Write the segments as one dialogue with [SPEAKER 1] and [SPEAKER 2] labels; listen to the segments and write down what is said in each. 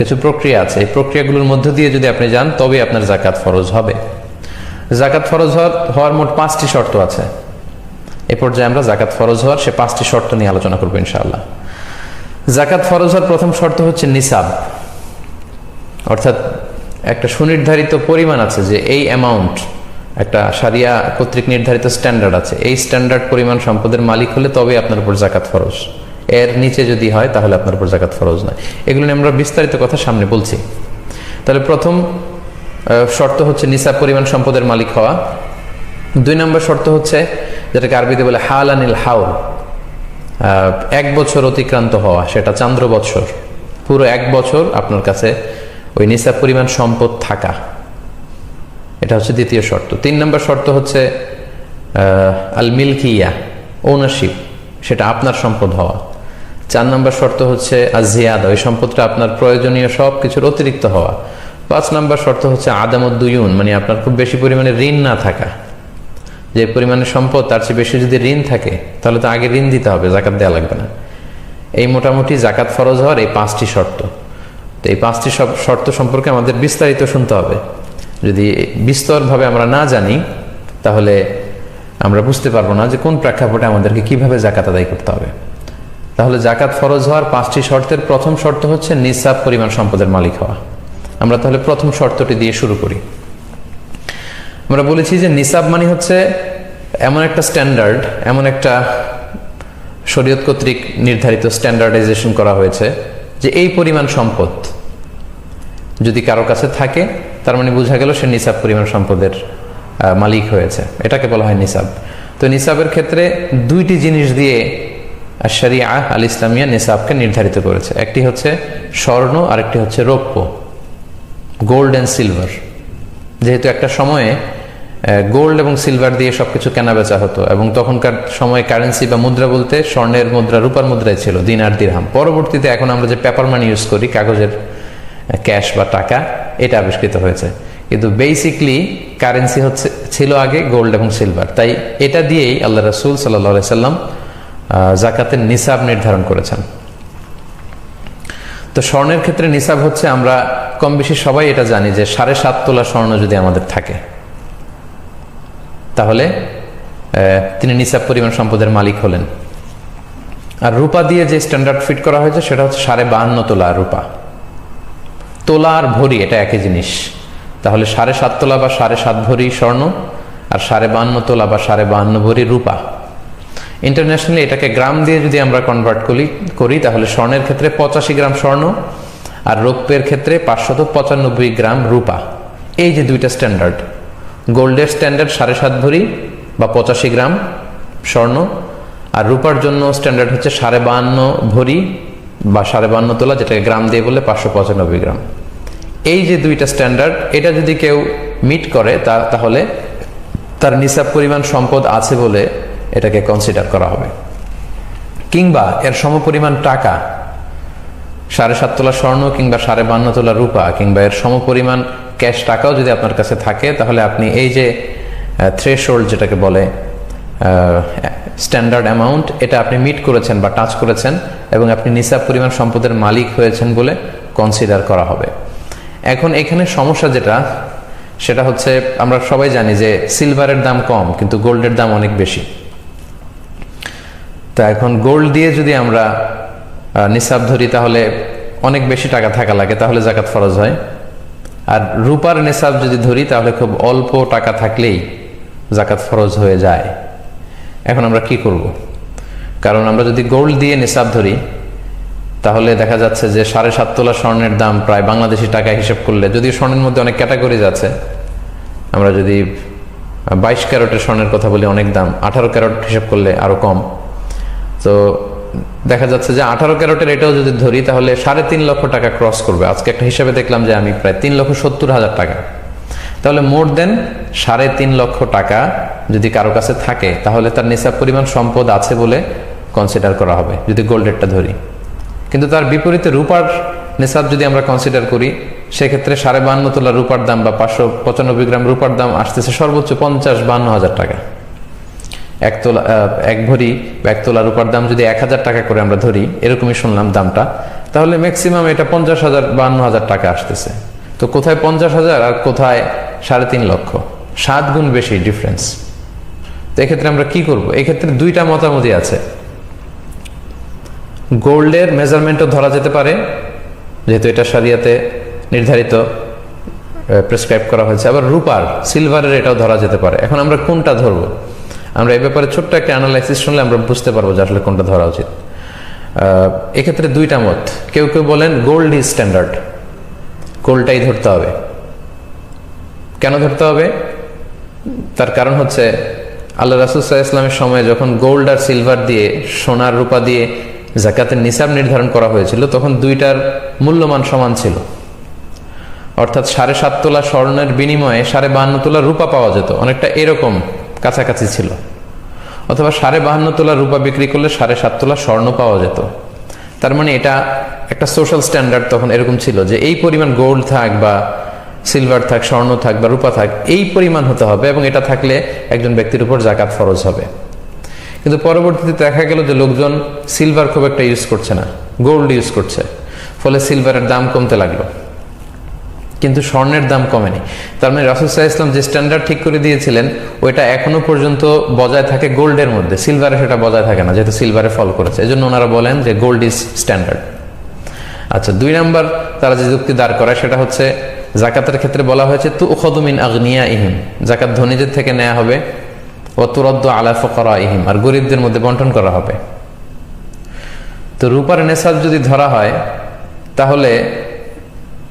[SPEAKER 1] কিছু প্রক্রিয়া আছে। এই প্রক্রিয়াগুলোর মধ্য দিয়ে যদি আপনি যান তবে আপনার জাকাত ফরজ হবে। জাকাত ফরজ হওয়ার মোট পাঁচটি শর্ত আছে। এ পর্যায়ে আমরা জাকাত ফরজ হওয়ার সে পাঁচটি শর্ত নিয়ে আলোচনা করব ইনশাআল্লাহ। জাকাত ফরজ হওয়ার প্রথম শর্ত হচ্ছে নিসাব। অর্থাৎ একটা সুনির্ধারিত পরিমাণ আছে যে এই অ্যামাউন্ট একটা সারিয়া কর্তৃক নির্ধারিত স্ট্যান্ডার্ড আছে। এই স্ট্যান্ডার্ড পরিমাণ সম্পদের মালিক হলে তবে আপনার উপর জাকাত ফরজ। এর নিচে যদি হয়, তাহলে আপনার উপর জাকাত ফরজ নয়। এগুলো নিয়ে আমরা বিস্তারিত কথা সামনে বলছি। তাহলে প্রথম শর্ত হচ্ছে নিসাব পরিমাণ সম্পদের মালিক হওয়া। দুই নম্বর শর্ত হচ্ছে, যেটাকে আরবিতে বলে হাল আনিল হাউল এক বছর অতিক্রান্ত হওয়া, সেটা চান্দ্র বৎসর। পুরো এক বছর আপনার কাছে ওই নিসাব পরিমাণ সম্পদ থাকা। এটা হচ্ছে দ্বিতীয় শর্ত। তিন নম্বর শর্ত হচ্ছে আল মিল্কিয়া ওনারশিপ সেটা আপনার সম্পদ হওয়া। চার নম্বর শর্ত হচ্ছে আজিয়াদ ওই সম্পদটা আপনার প্রয়োজনীয় সব কিছুর অতিরিক্ত হওয়া। পাঁচ নম্বর শর্ত হচ্ছে আদামুদ্দুয়ুন মানে আপনার খুব বেশি পরিমাণে ঋণ না থাকা। যে পরিমাণে সম্পদ, তার চেয়ে বেশি যদি ঋণ থাকে, তাহলে তো আগে ঋণ দিতে হবে, জাকাত দেওয়া লাগবে না। এই মোটামুটি জাকাত ফরজ হওয়ার এই পাঁচটি শর্ত। তো এই পাঁচটি শর্ত সম্পর্কে আমাদের বিস্তারিত শুনতে হবে। যদি বিস্তরভাবে আমরা না জানি, তাহলে আমরা বুঝতে পারব না যে কোন প্রেক্ষাপটে আমাদেরকে কীভাবে জাকাত আদায় করতে হবে। তাহলে জাকাত ফরজ হওয়ার পাঁচটি শর্তের প্রথম শর্ত হচ্ছে নিসাব পরিমাণ সম্পদের মালিক হওয়া। আমরা তাহলে প্রথম শর্তটি দিয়ে শুরু করি। আমরা বলেছি যে নিসাব মানে হচ্ছে এমন একটা স্ট্যান্ডার্ড এমন একটা শরীয়ত কর্তৃক নির্ধারিত স্ট্যান্ডার্ডাইজেশন করা হয়েছে যে এই পরিমাণ সম্পদ যদি কারও কাছে থাকে, তার মানে বোঝা গেল সে নিসাব পরিমাণ সম্পদের মালিক হয়েছে। এটাকে বলা হয় নিসাব। তো নিসাবের ক্ষেত্রে দুইটি জিনিস দিয়ে শরিয়া আল ইসলামিয়া নিসাবকে নির্ধারিত করেছে। একটি হচ্ছে স্বর্ণ আর একটি হচ্ছে রৌপ্য গোল্ড অ্যান্ড সিলভার যেহেতু একটা সময়ে গোল্ড এবং সিলভার দিয়ে সবকিছু কেনা বেচা হতো এবং তখনকার সময় কারেন্সি বা মুদ্রা বলতে স্বর্ণের মুদ্রা, রূপার মুদ্রায় ছিল দিনার দিরহাম পরবর্তীতে এখন আমরা যে পেপার মানি ইউজ করি, কাগজের ক্যাশ বা টাকা, এটা আবিষ্কৃত হয়েছে। কিন্তু বেসিকলি কারেন্সি হচ্ছে, ছিল আগে গোল্ড এবং সিলভার তাই এটা দিয়েই আল্লাহ রসুল সাল্লাহ সাল্লাম জাকাতের নিসাব নির্ধারণ করেছেন। তো স্বর্ণের ক্ষেত্রে নিসাব হচ্ছে আমরা কম বেশি সবাই এটা জানি যে সাড়ে সাত তোলা স্বর্ণ যদি আমাদের থাকে, তাহলে তিনি নিসাব পরিমাণ সম্পদের মালিক হলেন। আর রূপা দিয়ে যে স্ট্যান্ডার্ড ফিট করা হয়েছে সেটা হচ্ছে সাড়ে বাহান্ন তোলা রূপা। তোলা আর ভরি, এটা একই জিনিস। তাহলে সাড়ে সাত তোলা বা সাড়ে সাত ভরি স্বর্ণ, আর সাড়ে বাহান্ন তোলা বা সাড়ে বাহান্ন ভরি রূপা। ইন্টারন্যাশনালি এটাকে গ্রাম দিয়ে যদি আমরা কনভার্ট করি করি, তাহলে স্বর্ণের ক্ষেত্রে পঁচাশি গ্রাম স্বর্ণ, আর রৌপ্যের ক্ষেত্রে পাঁচশত পঁচানব্বই গ্রাম রূপা। এই যে দুইটা স্ট্যান্ডার্ড গোল্ডের স্ট্যান্ডার্ড সাড়ে সাত ভরি বা পঁচাশি গ্রাম স্বর্ণ, আর রূপার জন্য স্ট্যান্ডার্ড হচ্ছে সাড়ে বাহান্ন ভরি বা সাড়ে বাহান্ন তোলা, যেটাকে গ্রাম দিয়ে বললে পাঁচশো পঁচানব্বই গ্রাম। এই যে দুইটা স্ট্যান্ডার্ড এটা যদি কেউ মিট করে তাহলে তার নিসাব পরিমাণ সম্পদ আছে বলে এটাকে কনসিডার করা হবে। কিংবা এর সমপরিমাণ টাকা, সাড়ে সাত তোলা স্বর্ণ কিংবা সাড়ে বান্ন তোলা রূপা, কিংবা এর সমপরিমাণ ক্যাশ টাকাও যদি আপনার কাছে থাকে, তাহলে আপনি এই যে থ্রেশ যেটাকে বলে স্ট্যান্ডার্ড অ্যামাউন্ট এটা আপনি মিট করেছেন বা টাচ করেছেন এবং আপনি নিসাব পরিমাণ সম্পদের মালিক হয়েছেন বলে কনসিডার করা হবে। এখন এখানে সমস্যা যেটা, সেটা হচ্ছে আমরা সবাই জানি যে সিলভারের দাম কম, কিন্তু গোল্ডের দাম অনেক বেশি। তা এখন গোল্ড দিয়ে যদি আমরা নিসাব ধরি, তাহলে অনেক বেশি টাকা থাকা লাগে, তাহলে জাকাত ফরজ হয়। আর রূপার নিসাব যদি ধরি, তাহলে খুব অল্প টাকা থাকলেই জাকাত ফরজ হয়ে যায়। এখন আমরা কি করব? কারণ আমরা যদি গোল্ড দিয়ে নিসাব ধরি, তাহলে দেখা যাচ্ছে যে সাড়ে সাত তোলা স্বর্ণের দাম প্রায় বাংলাদেশি টাকা হিসেব করলে যদি স্বর্ণের মধ্যে অনেক ক্যাটাগরিজ আছে, আমরা যদি বাইশ ক্যারটের স্বর্ণের কথা বলি, অনেক দাম। আঠারো ক্যারট হিসেব করলে আরও কম। তো দেখা যাচ্ছে যে আঠারো ক্যারটের এটাও যদি ধরি, তাহলে সাড়ে তিন লক্ষ টাকা ক্রস করবে। আজকে একটা হিসাবে দেখলাম যে আমি প্রায় তিন লক্ষ সত্তর হাজার টাকা। তাহলে মোর দেন সাড়ে তিন লক্ষ টাকা যদি কারও কাছে থাকে, তাহলে তার নিসাব পরিমাণ সম্পদ আছে বলে কনসিডার করা হবে, যদি গোল্ডেরটা ধরি। কিন্তু তার বিপরীতে রূপার নিসাব যদি আমরা কনসিডার করি, সেক্ষেত্রে সাড়ে বান্ন তোলা রূপার দাম বা পাঁচশো পঁচানব্বই গ্রাম রূপার দাম আসতেছে সর্বোচ্চ পঞ্চাশ বান্ন হাজার টাকা। এক এক ভরি বা এক রূপার দাম যদি এক হাজার টাকা করে আমরা ধরি, এরকমই শুনলাম দামটা। তাহলে ম্যাক্সিমাম এটা পঞ্চাশ হাজার, বান্ন হাজার টাকা আসতেছে। তো কোথায় পঞ্চাশ হাজার আর কোথায় সাড়ে তিন লক্ষ? সাত গুণ বেশি ডিফারেন্স তো এক্ষেত্রে আমরা কি করব? এক্ষেত্রে দুইটা মতামতই আছে। গোল্ডের মেজারমেন্টও ধরা যেতে পারে, যেহেতু এটা সারিয়াতে নির্ধারিত প্রেসক্রাইব করা হয়েছে। আবার রূপার সিলভারের এটাও ধরা যেতে পারে। এখন আমরা কোনটা ধরবো? আমরা এই ব্যাপারে ছোট্ট একটা অ্যানালাইসিস শুনলে আমরা বুঝতে পারব যে আসলে কোনটা ধরা উচিত। এক্ষেত্রে দুইটা মত। কেউ কেউ বলেন গোল্ড ইজ স্ট্যান্ডার্ড গোল্ডটাই ধরতে হবে। কেন ধরতে হবে? তার কারণ হচ্ছে আল্লাহ রাসুসাহ ইসলামের সময় যখন গোল্ড আর সিলভার দিয়ে, সোনার রূপা দিয়ে জাকাতের নিসাব নির্ধারণ করা হয়েছিল, তখন দুইটার মূল্যমান সমান ছিল। অর্থাৎ সাড়ে সাত তোলা স্বর্ণের বিনিময়ে সাড়ে বাহান্ন তোলা রূপা পাওয়া যেত। অনেকটা এরকম কাছাকাছি ছিল। অথবা সাড়ে বাহান্ন তোলা রূপা বিক্রি করলে সাড়ে সাত তোলা স্বর্ণ পাওয়া যেত। তার মানে এটা একটা সোশ্যাল স্ট্যান্ডার্ড তখন এরকম ছিল যে এই পরিমাণ গোল্ড থাক বা সিলভার থাক, স্বর্ণ থাক বা রূপা থাক, এই পরিমাণ হতে হবে এবং এটা থাকলে একজন ব্যক্তির উপর জাকাত ফরজ হবে। কিন্তু পরবর্তীতে দেখা গেল যে লোকজন সিলভার খুব একটা ইউজ করছে না গোল্ড ইউজ করছে। ফলে সিলভারের দাম কমতে লাগল। কিন্তু স্বর্ণের দাম কমেনি। তার মানে রাসুসাহ ইসলাম যে স্ট্যান্ডার্ড ঠিক করে দিয়েছিলেন, ওইটা এখনও পর্যন্ত বজায় থাকে গোল্ডের মধ্যে। সিলভারে সেটা বজায় থাকে না, যেহেতু সিলভারে ফল করেছে। এই জন্য ওনারা বলেন যে গোল্ড ইজ স্ট্যান্ডার্ড আচ্ছা দুই নাম্বার তারা যে যুক্তি দাঁড় করায়, সেটা হচ্ছে জাকাতের ক্ষেত্রে বলা হয়েছে তু উখদুমিন আগ্নিয়া ইহিম জাকাত ধনীদের থেকে নেওয়া হবে ও তুরদ্দ আলা ফকরা ইহিম আর গরিবদের মধ্যে বন্টন করা হবে। তো রূপার নেশাব যদি ধরা হয়, তাহলে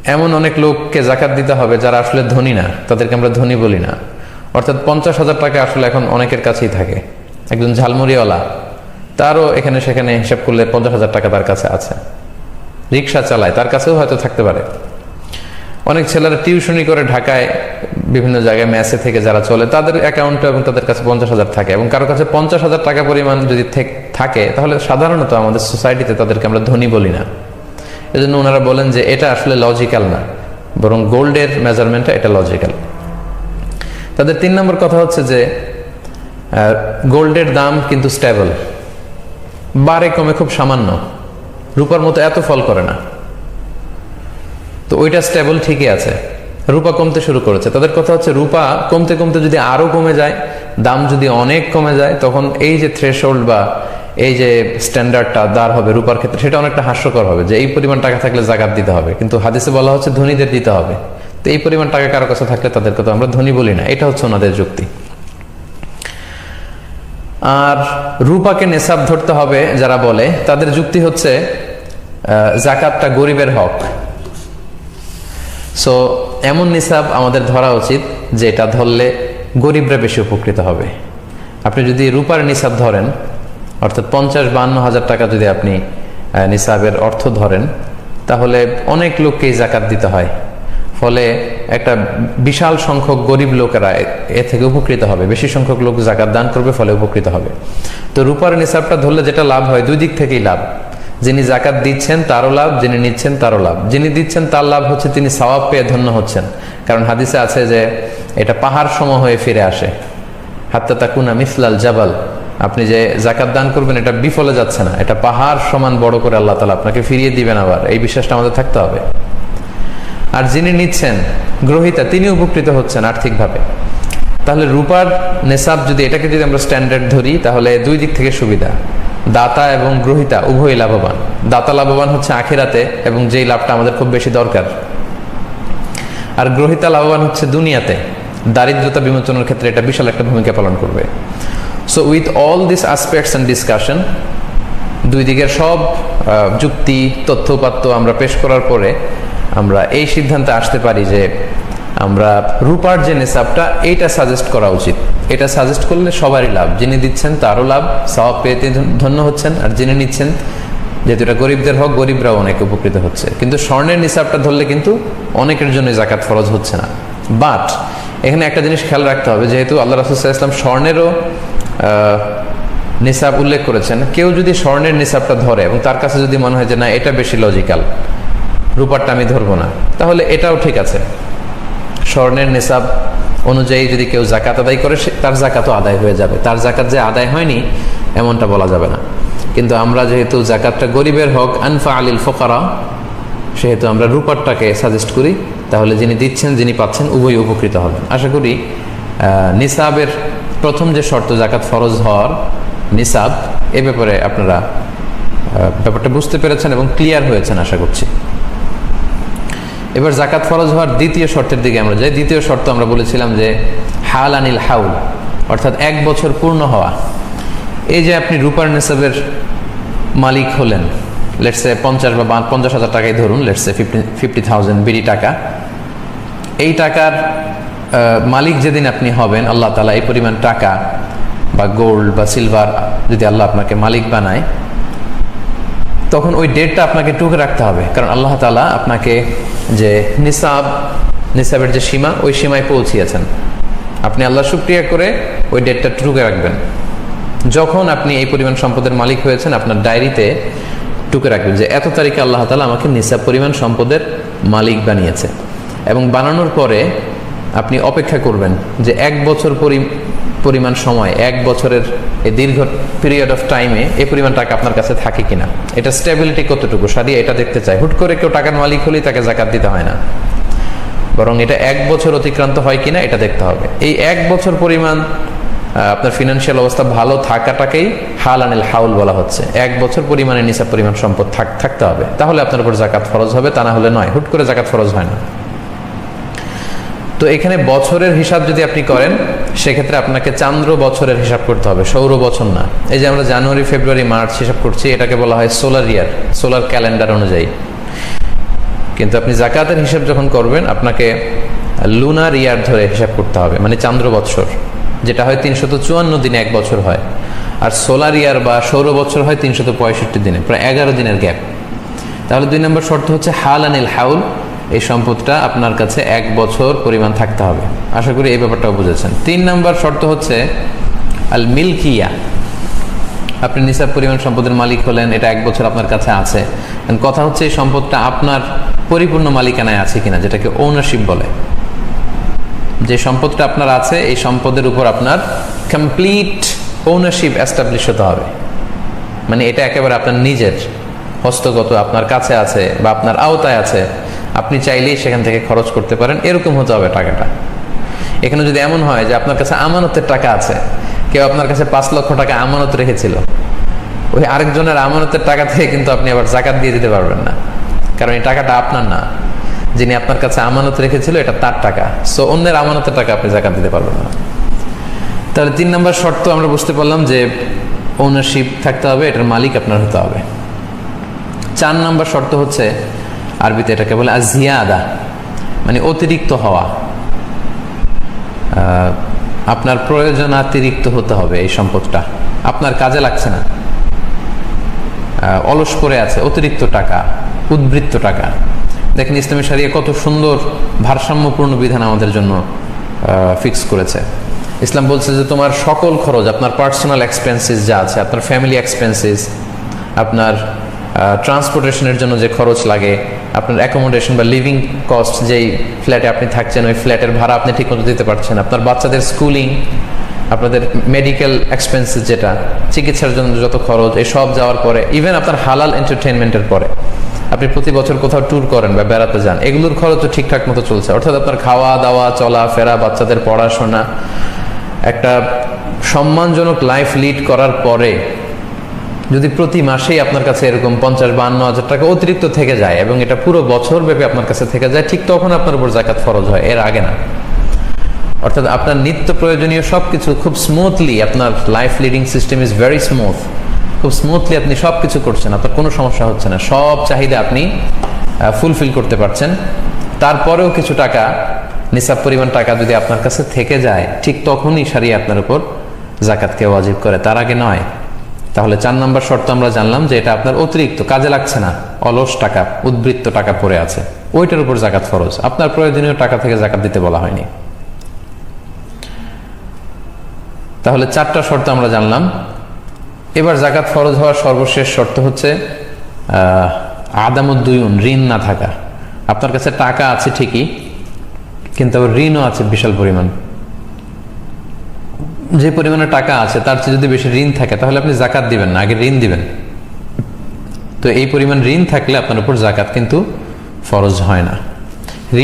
[SPEAKER 1] এমন অনেক লোককে জাকাত দিতে হবে যারা আসলে ধনী না, তাদেরকে আমরা ধনী বলি না। অর্থাৎ পঞ্চাশ হাজার টাকা আসলে এখন অনেকের কাছেই থাকে। একজন ঝালমুড়িওয়ালা, তারও এখানে সেখানে হিসাব করলে পঞ্চাশ হাজার টাকা তার কাছে আছে। রিক্সা চালায়, তার কাছেও হয়তো থাকতে পারে। অনেক ছেলেরা টিউশনি করে ঢাকায়, বিভিন্ন জায়গায় ম্যাচে থেকে যারা চলে, তাদের অ্যাকাউন্টে এবং তাদের কাছে পঞ্চাশ হাজার থাকে। এবং কারও কাছে পঞ্চাশ হাজার টাকা পরিমাণ যদি থেক- তাহলে সাধারণত আমাদের সোসাইটিতে তাদেরকে আমরা ধনী বলি না। এজন্য ওনারা বলেন যে এটা আসলে লজিক্যাল না, বরং গোল্ডের মেজারমেন্টটা এটা লজিক্যাল তাদের তিন নম্বর কথা হচ্ছে যে গোল্ডের দাম কিন্তু স্টেবল বারে কমে খুব সামান্য। রূপার মতো এত ফল করে না। তো ওইটা স্টেবল ঠিকই আছে। রূপা কমতে শুরু করেছে। তাদের কথা হচ্ছে রূপা কমতে কমতে যদি আরও কমে যায়, দাম যদি অনেক কমে যায়, তখন এই যে থ্রেশহোল্ড বা এই যে স্ট্যান্ডার্ডটা দাঁড় হবে রূপার ক্ষেত্রে, সেটা অনেকটা হাস্যকর হবে যে এই পরিমাণ টাকা থাকলে জাকাত দিতে হবে। কিন্তু হাদিসে বলা হচ্ছে ধনীদের দিতে হবে। তো এই পরিমাণ টাকা কারও কাছে থাকলে তাদেরকে তো আমরা ধনী বলি না, এটা হচ্ছে ওনাদের যুক্তি। আর রূপাকে নেশাব ধরতে হবে যারা বলে, তাদের যুক্তি হচ্ছে জাকাতটা গরিবের হক। সো এমন নিসাব আমাদের ধরা উচিত যে এটা ধরলে গরিবরা বেশি উপকৃত হবে। আপনি যদি রূপার নিসাব ধরেন অর্থাৎ পঞ্চাশ বান্ন হাজার টাকা যদি আপনি নিসাবের অর্থ ধরেন, তাহলে অনেক লোককেই জাকাত দিতে হয়। ফলে একটা বিশাল সংখ্যক গরিব লোকেরা এ- থেকে উপকৃত হবে। বেশি সংখ্যক লোক জাকাত দান করবে, ফলে উপকৃত হবে। তো রূপার নিসাবটা ধরলে যেটা লাভ হয়, দুই দিক থেকেই লাভ। যিনি জাকাত দিচ্ছেন, তারও লাভ, যিনি নিচ্ছেন, তারও লাভ। যিনি দিচ্ছেন, তার লাভ হচ্ছে তিনি সওয়াব পেয়ে ধন্য হচ্ছেন। কারণ হাদিসে আছে যে, এটা পাহাড় সম হয়ে ফিরে আসে। হাত্তা তাকুনা মিসলাল জাবাল। আপনি যে জাকাত দান করবেন, এটা বিফলে যাচ্ছে না। এটা পাহাড় সমান বড় করে আল্লাহ তালা আপনাকে ফিরিয়ে দিবেন আবার। এই বিশ্বাসটা আমাদের থাকতে হবে। আর যিনি নিচ্ছেন, গ্রহিতা, তিনি উপকৃত হচ্ছেন আর্থিকভাবে। তাহলে রূপার নেশাব যদি এটাকে যদি আমরা স্ট্যান্ডার্ড ধরি, তাহলে দুই দিক থেকে সুবিধা। দাতা এবং গ্রহিতা, উভয়ই লাভবান। দাতা লাভবান হচ্ছে আখেরাতে এবং যেই লাভটা আমাদের খুব বেশি দরকার। আর গ্রহিতা লাভবান হচ্ছে দুনিয়াতে। দারিদ্রতা বিমোচনের ক্ষেত্রে এটা বিশাল একটা ভূমিকা পালন করবে। So with all this aspects and discussion দুই দিকের সব যুক্তি তথ্যপাত্য আমরা পেশ করার পরে আমরা এই সিদ্ধান্তে আসতে পারি যে আমরা রূপার যে নেশাবটা, এইটা সাজেস্ট করা উচিত। এটা সাজেস্ট করলে সবারই লাভ। যিনি দিচ্ছেন তারও লাভ, সওয়াব পেতে ধন্য হচ্ছেন। আর যিনি নিচ্ছেন, যেহেতু এটা গরিবদের হোক, গরিবরাও অনেক উপকৃত হচ্ছে। কিন্তু স্বর্ণের নিসাবটা ধরলে কিন্তু অনেকের জন্য জাকাত ফরজ হচ্ছে না। বাট এখানে একটা জিনিস খেয়াল রাখতে হবে, যেহেতু আল্লাহ রাসুল্লাহ ইসলাম স্বর্ণেরও নিসাব উল্লেখ করেছেন, কেউ যদি স্বর্ণের নিসাবটা ধরে এবং তার কাছে যদি মনে হয় যে না, এটা বেশি লজিক্যাল রূপারটা আমি ধরবো না, তাহলে এটাও ঠিক আছে। স্বর্ণের নিসাব অনুযায়ী যদি কেউ জাকাত আদায় করে তার জাকাতও আদায় হয়ে যাবে। তার জাকাত যে আদায় হয়নি, এমনটা বলা যাবে না। কিন্তু আমরা যেহেতু জাকাতটা গরিবের হক, আনফা আলিল ফোকারা, সেহেতু আমরা রূপারটাকে সাজেস্ট করি, তাহলে যিনি দিচ্ছেন, যিনি পাচ্ছেন উভয় উপকৃত হবেন। আশা করি নিসাবের প্রথম যে শর্ত জাকাত ফরজ হওয়ার নিসাব, এ ব্যাপারে আপনারা ব্যাপারটা বুঝতে পেরেছেন এবং ক্লিয়ার হয়েছেন, আশা করছি। এবার জাকাত ফরজ হওয়ার দ্বিতীয় শর্তের দিকে আমরা যাই। দ্বিতীয় শর্ত আমরা বলেছিলাম যে হাল আনিল হাউল, অর্থাৎ এক বছর পূর্ণ হওয়া। এই যে আপনি রূপার নিসাবের মালিক হলেন লেটসে পঞ্চাশ বা পঞ্চাশ হাজার টাকাই ধরুন let's say fifty fifty thousand BD টাকা, এই টাকার মালিক যেদিন আপনি হবেন, আল্লাহ তালা এই পরিমাণ টাকা বা গোল্ড বা সিলভার যদি আল্লাহ আপনাকে মালিক বানায়, তখন ওই ডেটটা আপনাকে টুকে রাখতে হবে। কারণ আল্লাহ তালা আপনাকে যে নিসাব, নিসাবের যে সীমা, ওই সীমায় পৌঁছিয়েছেন। আপনি আল্লাহ শুক্রিয়া করে ওই ডেটটা টুকে রাখবেন। যখন আপনি এই পরিমাণ সম্পদের মালিক হয়েছেন, আপনার ডায়েরিতে টুকে রাখবেন যে এত তারিখে আল্লাহ তালা আমাকে নিসাব পরিমাণ সম্পদের মালিক বানিয়েছে। এবং বানানোর পরে আপনি অপেক্ষা করবেন যে এক বছর পরি- পরিমাণ সময়, এক বছরের এই দীর্ঘ পিরিয়ড অফ টাইমে এই পরিমাণ টাকা আপনার কাছে থাকে কিনা। এটা স্টেবিলিটি কতটুকু? সারিয়ে এটা দেখতে চাই। হুট করে কেউ টাকার মালিক হলেই তাকে জাকাত দিতে হয় না। বরং এটা এক বছর অতিক্রান্ত হয় কিনা এটা দেখতে হবে। এই এক বছর পরিমাণ আপনার ফিনান্সিয়াল অবস্থা ভালো থাকাটাকেই হাল আনিল হাউল বলা হচ্ছে। এক বছর পরিমাণে নিসাব পরিমাণ সম্পদ থাক- থাকতে হবে। তাহলে আপনার উপর জাকাত ফরজ হবে, তা না হলে নয়। হুট করে জাকাত ফরজ হয় না। তো এখানে বছরের হিসাব যদি আপনি করেন, সেক্ষেত্রে আপনাকে চান্দ্র বছরের হিসাব করতে হবে, সৌর বছর না। এই যে আমরা জানুয়ারি, ফেব্রুয়ারি, মার্চ হিসাব করছি, এটাকে বলা হয় সোলার ইয়ার, সোলার ক্যালেন্ডার অনুযায়ী। কিন্তু আপনি জাকাতের হিসাব যখন করবেন, আপনাকে লুনার ইয়ার ধরে হিসাব করতে হবে মানে চান্দ্র বৎসর, যেটা হয় তিনশত চুয়ান্ন দিনে এক বছর হয়, আর সোলার ইয়ার বা সৌর বছর হয় তিনশত পঁয়ষট্টি দিনে, প্রায় এগারো দিনের গ্যাপ। তাহলে দুই নম্বর শর্ত হচ্ছে হাল আনিল হাউল এই সম্পদটা আপনার কাছে এক বছর পরিমাণ থাকতে হবে। আশা করি এই ব্যাপারটাও বুঝেছেন। তিন নম্বর শর্ত হচ্ছে আল মিল্কিয়া আপনি নিসাব পরিমাণ সম্পদের মালিক হলেন, এটা এক বছর আপনার কাছে আছে। কথা হচ্ছে এই সম্পদটা আপনার পরিপূর্ণ মালিকানায় আছে কিনা, যেটাকে ওনারশিপ বলে। যে সম্পদটা আপনার আছে, এই সম্পদের উপর আপনার কমপ্লিট ওনারশিপ অ্যাস্টাবলিশ হতে হবে। মানে এটা একেবারে আপনার নিজের হস্তগত, আপনার কাছে আছে বা আপনার আওতায় আছে। আপনি চাইলেই সেখান থেকে খরচ করতে পারেন। এরকম হতে হবে টাকাটা। এখানে যদি এমন হয় যে আপনার কাছে আমানতের টাকা আছে, কেউ আপনার কাছে পাঁচ লক্ষ টাকা আমানত রেখেছিল, ওই আরেকজনের আমানতের টাকা থেকে কিন্তু আপনি আবার জাকাত দিয়ে দিতে পারবেন না। কারণ এই টাকাটা আপনার না। যিনি আপনার কাছে আমানত রেখেছিল, এটা তার টাকা। সো অন্যের আমানতের টাকা আপনি জাকাত দিতে পারবেন না। তাহলে তিন নম্বর শর্ত আমরা বুঝতে পারলাম যে ওনারশিপ থাকতে হবে, এটার মালিক আপনার হতে হবে। চার নম্বর শর্ত হচ্ছে আরবিতে এটাকে বলে আজিয়াদা মানে অতিরিক্ত হওয়া। আপনার প্রয়োজনাতিরিক্ত হতে হবে এই সম্পদটা। আপনার কাজে লাগছে না। অলস পড়ে আছে, অতিরিক্ত টাকা, উদ্বৃত্ত টাকা। দেখেন ইসলামী সারিয়া কত সুন্দর ভারসাম্যপূর্ণ বিধান আমাদের জন্য ফিক্স করেছে। ইসলাম বলছে যে তোমার সকল খরচ, আপনার পার্সোনাল এক্সপেন্সেস যা আছে, আপনার ফ্যামিলি এক্সপেন্সেস আপনার ট্রান্সপোর্টেশনের জন্য যে খরচ লাগে আপনার অ্যাকোমোডেশন বা লিভিং কস্ট যেই ফ্ল্যাটে আপনি থাকছেন, ওই ফ্ল্যাটের ভাড়া আপনি ঠিকমতো দিতে পারছেন আপনার বাচ্চাদের স্কুলিং আপনাদের মেডিকেল এক্সপেন্সেস যেটা, চিকিৎসার জন্য যত খরচ এসব যাওয়ার পরে ইভেন আপনার হালাল এন্টারটেনমেন্টের পরে, আপনি প্রতি বছর কোথাও ট্যুর করেন বা বেড়াতে যান, এগুলোর খরচও ঠিকঠাক মতো চলছে। অর্থাৎ আপনার খাওয়া দাওয়া চলা ফেরা বাচ্চাদের পড়াশোনা, একটা সম্মানজনক লাইফ লিড করার পরে যদি প্রতি মাসেই আপনার কাছে এরকম পঞ্চাশ, বান্ন হাজার টাকা অতিরিক্ত থেকে যায় এবং এটা পুরো বছর ব্যাপী আপনার কাছে থেকে যায়, ঠিক তখন আপনার উপর জাকাত ফরজ হয়, এর আগে না। অর্থাৎ আপনার নিত্য প্রয়োজনীয় সবকিছু খুব স্মুথলি আপনার life leading system is very smooth খুব স্মুথলি আপনি সব কিছু করছেন, আপনার কোনো সমস্যা হচ্ছে না। সব চাহিদা আপনি ফুলফিল করতে পারছেন। তারপরেও কিছু টাকা, নিসাব পরিমাণ টাকা যদি আপনার কাছে থেকে যায়, ঠিক তখনই সারিয়ে আপনার উপর জাকাতকে ওয়াজিব করে। তার আগে নয়। তাহলে চার নম্বর শর্ত আমরা জানলাম যে এটা আপনার অতিরিক্ত, কাজে লাগছে না। অলস টাকা, উদ্বৃত্ত টাকা পড়ে আছে। ওইটার উপর জাকাত ফরজ। আপনার প্রয়োজনীয় টাকা থেকে জাকাত দিতে বলা হয়নি। তাহলে চারটা শর্ত আমরা জানলাম। এবার জাকাত ফরজ হওয়ার সর্বশেষ শর্ত হচ্ছে আদামুদ্দুয়ুন, ঋণ না থাকা। আপনার কাছে টাকা আছে ঠিকই, কিন্তু ঋণও আছে বিশাল পরিমাণ। যে পরিমাণে টাকা আছে, তার চেয়ে যদি বেশি ঋণ থাকে, তাহলে আপনি জাকাত দিবেন না, আগে ঋণ দিবেন। তো এই পরিমাণ ঋণ থাকলে আপনার উপর জাকাত কিন্তু ফরজ হয় না।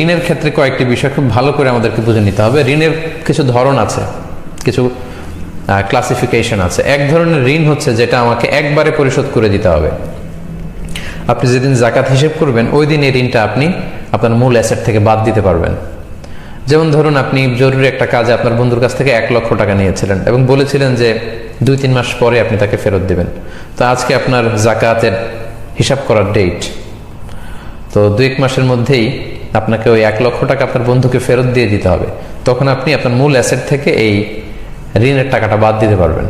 [SPEAKER 1] ঋণের ক্ষেত্রে কয়েকটি বিষয় খুব ভালো করে আমাদেরকে বুঝে নিতে হবে। ঋণের কিছু ধরন আছে, কিছু ক্লাসিফিকেশন আছে। এক ধরনের ঋণ হচ্ছে যেটা আমাকে একবারে পরিশোধ করে দিতে হবে। আপনি যেদিন জাকাত হিসেব করবেন, ওই দিন এই ঋণটা আপনি আপনার মূল অ্যাসেট থেকে বাদ দিতে পারবেন। যেমন ধরুন আপনি জরুরি একটা কাজে আপনার বন্ধুর কাছ থেকে এক লক্ষ টাকা নিয়েছিলেন এবং বলেছিলেন যে দুই, তিন মাস পরে আপনি তাকে ফেরত দেবেন। তো আজকে আপনার জাকাতের হিসাব করার ডেট তো দু এক মাসের মধ্যেই আপনাকে ওই এক লক্ষ টাকা আপনার বন্ধুকে ফেরত দিয়ে দিতে হবে। তখন আপনি আপনার মূল অ্যাসেট থেকে এই ঋণের টাকাটা বাদ দিতে পারবেন,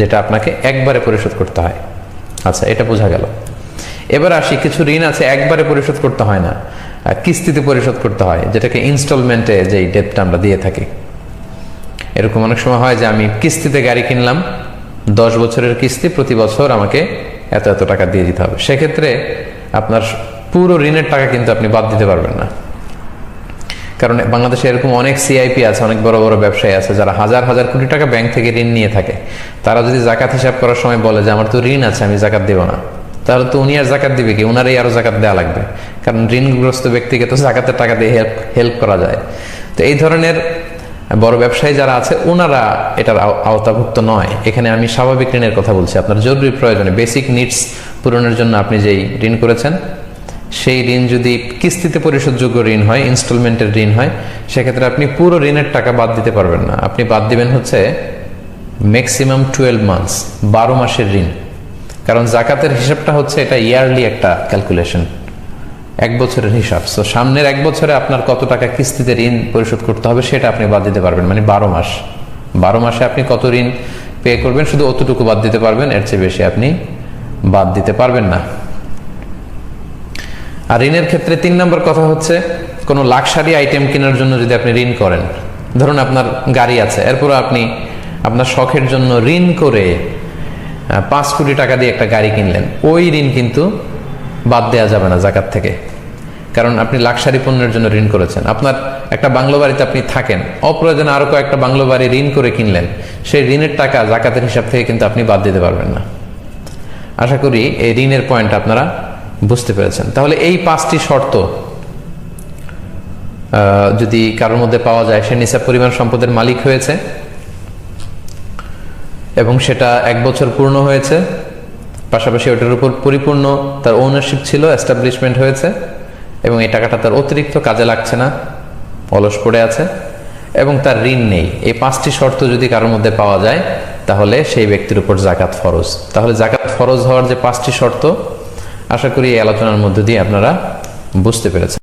[SPEAKER 1] যেটা আপনাকে একবারে পরিশোধ করতে হয়। আচ্ছা এটা বোঝা গেল। এবার আসি, কিছু ঋণ আছে একবারে পরিশোধ করতে হয় না। কিস্তিতে পরিশোধ করতে হয়, যেটাকে ইনস্টলমেন্টে যেই ডেটটা আমরা দিয়ে থাকি। এরকম অনেক সময় হয় যে আমি কিস্তিতে গাড়ি কিনলাম, দশ বছরের কিস্তি, প্রতি বছর আমাকে এত এত টাকা দিয়ে দিতে হবে। সেক্ষেত্রে আপনার পুরো ঋণের টাকা কিন্তু আপনি বাদ দিতে পারবেন না। কারণ বাংলাদেশে এরকম অনেক সিআইপি আছে, অনেক বড় বড় ব্যবসায়ী আছে, যারা হাজার হাজার কোটি টাকা ব্যাংক থেকে ঋণ নিয়ে থাকে। তারা যদি জাকাত হিসাব করার সময় বলে যে, আমার তো ঋণ আছে, আমি জাকাত দেবো না। তাহলে তো উনি আর জাকাত দিবে কি? উনারই আরও জাকাত দেওয়া লাগবে। কারণ ঋণগ্রস্ত ব্যক্তিকে তো জাকাতের টাকা দিয়ে হেল্প হেল্প করা যায়। তো এই ধরনের বড় ব্যবসায়ী যারা আছে ওনারা এটার আও- আওতাভুক্ত নয়। এখানে আমি স্বাভাবিক ঋণের কথা বলছি। আপনার জরুরি প্রয়োজনে বেসিক নিডস পূরণের জন্য আপনি যেই ঋণ করেছেন, সেই ঋণ যদি কিস্তিতে পরিশোধযোগ্য ঋণ হয়, ইনস্টলমেন্টের ঋণ হয়, সেক্ষেত্রে আপনি পুরো ঋণের টাকা বাদ দিতে পারবেন না। আপনি বাদ দিবেন হচ্ছে ম্যাক্সিমাম টুয়েলভ মান্থস বারো মাসের ঋণ। কারণ জাকাতের হিসাবটা হচ্ছে এটা ইয়ারলি একটা ক্যালকুলেশন এক বছরের হিসাব। তো সামনের এক বছরে আপনার কত টাকা কিস্তিতে ঋণ পরিশোধ করতে হবে সেটা আপনি বাদ দিতে পারবেন মানে বারো মাস। বারো মাসে আপনি কত ঋণ পে করবেন শুধু অতটুকু বাদ দিতে পারবেন, এর চেয়ে বেশি আপনি বাদ দিতে পারবেন না। আর ঋণের ক্ষেত্রে তিন নম্বর কথা হচ্ছে, কোনো লাক্সারি আইটেম কেনার জন্য যদি আপনি ঋণ করেন, ধরুন আপনার গাড়ি আছে এরপর আপনি আপনার শখের জন্য ঋণ করে পাঁচ কোটি টাকা দিয়ে একটা গাড়ি কিনলেন। ওই ঋণ কিন্তু বাদ দেওয়া যাবে না জাকাত থেকে। কারণ আপনি লাক্সারি পণ্যের জন্য ঋণ করেছেন। আপনার একটা বাংলো বাড়িতে আপনি থাকেন, অপ্রয়োজনে আরও কয়েকটা বাংলো বাড়ি ঋণ করে কিনলেন, সেই ঋণের টাকা জাকাতের হিসাব থেকে কিন্তু আপনি বাদ দিতে পারবেন না। আশা করি এই ঋণের পয়েন্ট আপনারা বুঝতে পেরেছেন। তাহলে এই পাঁচটি শর্ত যদি কারোর মধ্যে পাওয়া যায়, সে নিসাব পরিমাণ সম্পদের মালিক হয়েছে। এবং সেটা এক বছর পূর্ণ হয়েছে। পাশাপাশি ওটার উপর পরিপূর্ণ তার ওনারশিপ ছিল এস্টাবলিশমেন্ট হয়েছে এবং এই টাকাটা তার অতিরিক্ত কাজে লাগছে না, অলস পড়ে আছে এবং তার ঋণ নেই। এই পাঁচটি শর্ত যদি কারোর মধ্যে পাওয়া যায়, তাহলে সেই ব্যক্তির উপর জাকাত ফরজ। তাহলে জাকাত ফরজ হওয়ার যে পাঁচটি শর্ত, আশা করি এই আলোচনার মধ্য দিয়ে আপনারা বুঝতে পেরেছেন।